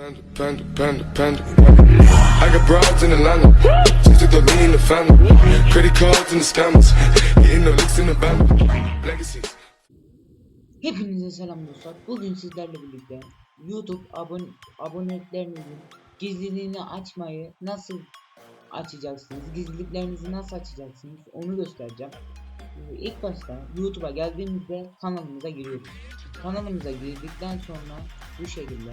Panda, panda, panda, panda. I got broads in Atlanta. Just the lean in the family. Credit cards and the scammers. Hitting the licks in the band. Legacies. Hepinize selam dostlar. Bugün sizlerle birlikte YouTube abone aboneliklerinizin gizliliğini açmayı nasıl açacaksınız? Gizliliklerinizi nasıl açacaksınız? Onu göstereceğim. İlk başta YouTube'a geldiğimizde kanalımıza giriyoruz. Kanalımıza girdikten sonra bu şekilde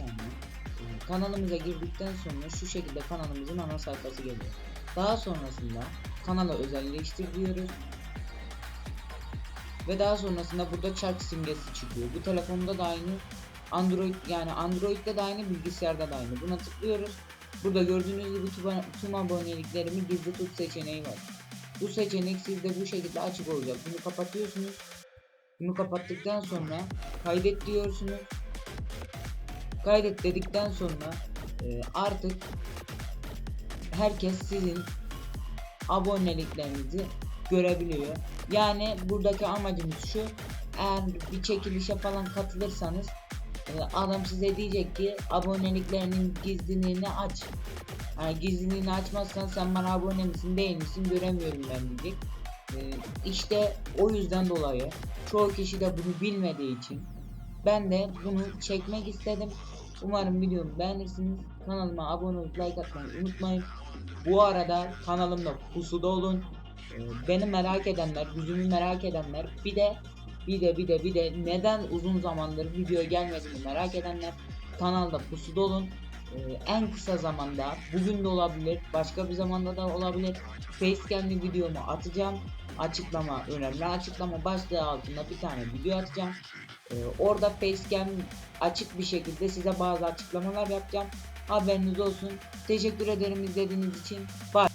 Ee, Kanalımıza girdikten sonra şu şekilde kanalımızın ana sayfası geliyor. Daha sonrasında kanala özelleştir diyoruz. Ve daha sonrasında burada çark simgesi çıkıyor. Bu telefonda da aynı. Android yani Android'de de aynı, bilgisayarda da aynı. Buna tıklıyoruz. Burada gördüğünüz gibi tüm aboneliklerimi gizli tut seçeneği var. Bu seçenek sizde bu şekilde açık olacak. Bunu kapatıyorsunuz. Bunu kapattıktan sonra kaydet diyorsunuz. Kaydet dedikten sonra e, artık herkes sizin aboneliklerinizi görebiliyor. Yani buradaki amacımız şu. Eğer bir çekilişe falan katılırsanız e, adam size diyecek ki aboneliklerinin gizliliğini aç. Yani gizliliğini açmazsan sen bana abone misin değil misin göremiyorum ben diyecek. E, işte o yüzden dolayı çoğu kişi de bunu bilmediği için ben de bunu çekmek istedim. Umarım videomu beğenirsiniz. Kanalıma abone olup like atmayı unutmayın. Bu arada kanalımda pusuda olun. Ee, Beni merak edenler, yüzümü merak edenler, bir de bir de bir de bir de neden uzun zamandır video gelmediğini merak edenler kanalda pusuda olun. Ee, en kısa zamanda bugün de olabilir, başka bir zamanda da olabilir. Facecam'li videomu atacağım. Açıklama önemli. Açıklama başlığı altında bir tane video atacağım. Ee, orada facecam açık bir şekilde size bazı açıklamalar yapacağım. Haberiniz olsun. Teşekkür ederim izlediğiniz için. Bye.